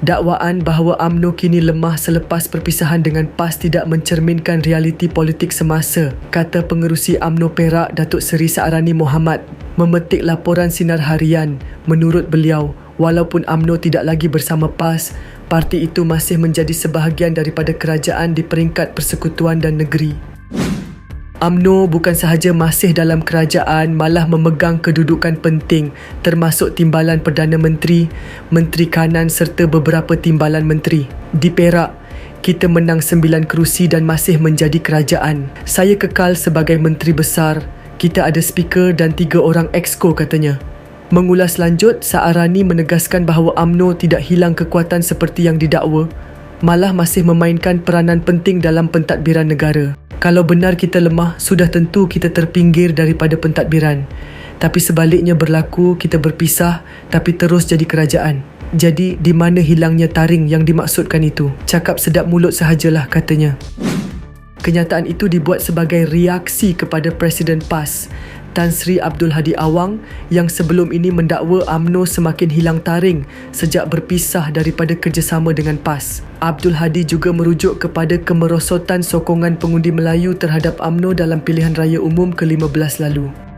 Dakwaan bahawa AMNO kini lemah selepas perpisahan dengan PAS tidak mencerminkan realiti politik semasa, kata pengerusi AMNO Perak Datuk Seri Saarani Muhammad memetik laporan Sinar Harian. Menurut beliau, walaupun AMNO tidak lagi bersama PAS, parti itu masih menjadi sebahagian daripada kerajaan di peringkat persekutuan dan negeri. AMNO bukan sahaja masih dalam kerajaan malah memegang kedudukan penting termasuk timbalan Perdana Menteri, Menteri Kanan serta beberapa timbalan menteri. Di Perak, kita menang sembilan kerusi dan masih menjadi kerajaan. Saya kekal sebagai Menteri Besar. Kita ada speaker dan tiga orang exco katanya. Mengulas lanjut, Saarani menegaskan bahawa AMNO tidak hilang kekuatan seperti yang didakwa, malah masih memainkan peranan penting dalam pentadbiran negara. Kalau benar kita lemah, sudah tentu kita terpinggir daripada pentadbiran. Tapi sebaliknya berlaku, kita berpisah tapi terus jadi kerajaan. Jadi, di mana hilangnya taring yang dimaksudkan itu? Cakap sedap mulut sahajalah katanya. Kenyataan itu dibuat sebagai reaksi kepada Presiden PAS Tan Sri Abdul Hadi Awang yang sebelum ini mendakwa AMNO semakin hilang taring sejak berpisah daripada kerjasama dengan PAS. Abdul Hadi juga merujuk kepada kemerosotan sokongan pengundi Melayu terhadap AMNO dalam pilihan raya umum ke-15 lalu.